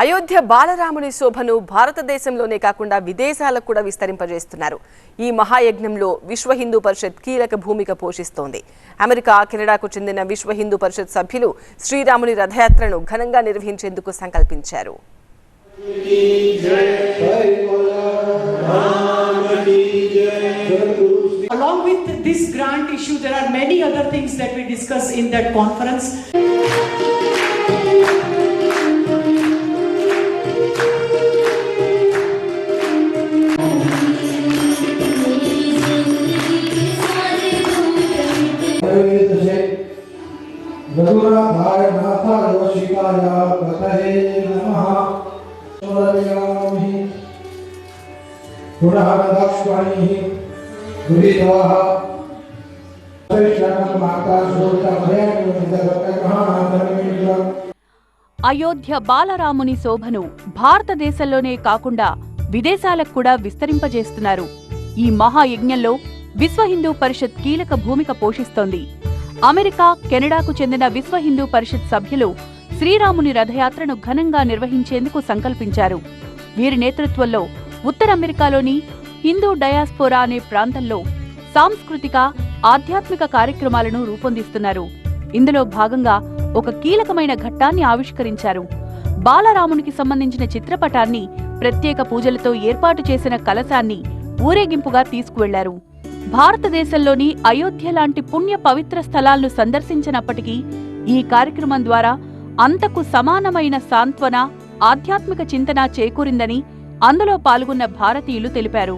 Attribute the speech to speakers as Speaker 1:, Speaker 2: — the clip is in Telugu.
Speaker 1: అయోధ్య బాలరాముని శోభను భారతదేశంలోనే కాకుండా విదేశాలకు కూడా విస్తరింపజేస్తున్నారు. ఈ మహాయజ్ఞంలో విశ్వ హిందూ పరిషత్ కీలక భూమిక పోషిస్తోంది. అమెరికా కెనడాకు చెందిన విశ్వ హిందూ పరిషత్ సభ్యులు శ్రీరాముని రథయాత్రను ఘనంగా నిర్వహించేందుకు సంకల్పించారు.
Speaker 2: Along with this grant issue, there are many other things that we discuss in that conference.
Speaker 3: Ayodhya బాలరాముని శోభను భారతదేశంలోనే కాకుండా విదేశాలకు కూడా విస్తరింపజేస్తున్నారు. ఈ మహాయజ్ఞంలో విశ్వ హిందూ పరిషత్ కీలక భూమిక పోషిస్తోంది. అమెరికా కెనడాకు చెందిన విశ్వ హిందూ పరిషత్ సభ్యులు శ్రీరాముని రథయాత్రను ఘనంగా నిర్వహించేందుకు సంకల్పించారు. వీరి నేతృత్వంలో ఉత్తర అమెరికాలోని హిందూ డయాస్పోరా అనే ప్రాంతంలో సాంస్కృతిక ఆధ్యాత్మిక కార్యక్రమాలను రూపొందిస్తున్నారు. ఇందులో భాగంగా ఒక కీలకమైన ఘట్టాన్ని ఆవిష్కరించారు. బాలరామునికి సంబంధించిన చిత్రపటాన్ని ప్రత్యేక పూజలతో ఏర్పాటు చేసిన కలశాన్ని ఊరేగింపుగా తీసుకువెళ్ళారు. భారతదేశంలోని అయోధ్య లాంటి పుణ్య పవిత్ర స్థలాలను సందర్శించినప్పటికీ ఈ కార్యక్రమం ద్వారా అంతకు సమానమైన సాంత్వన ఆధ్యాత్మిక చింతన చేకూరిందని అందులో పాల్గొన్న భారతీయులు తెలిపారు.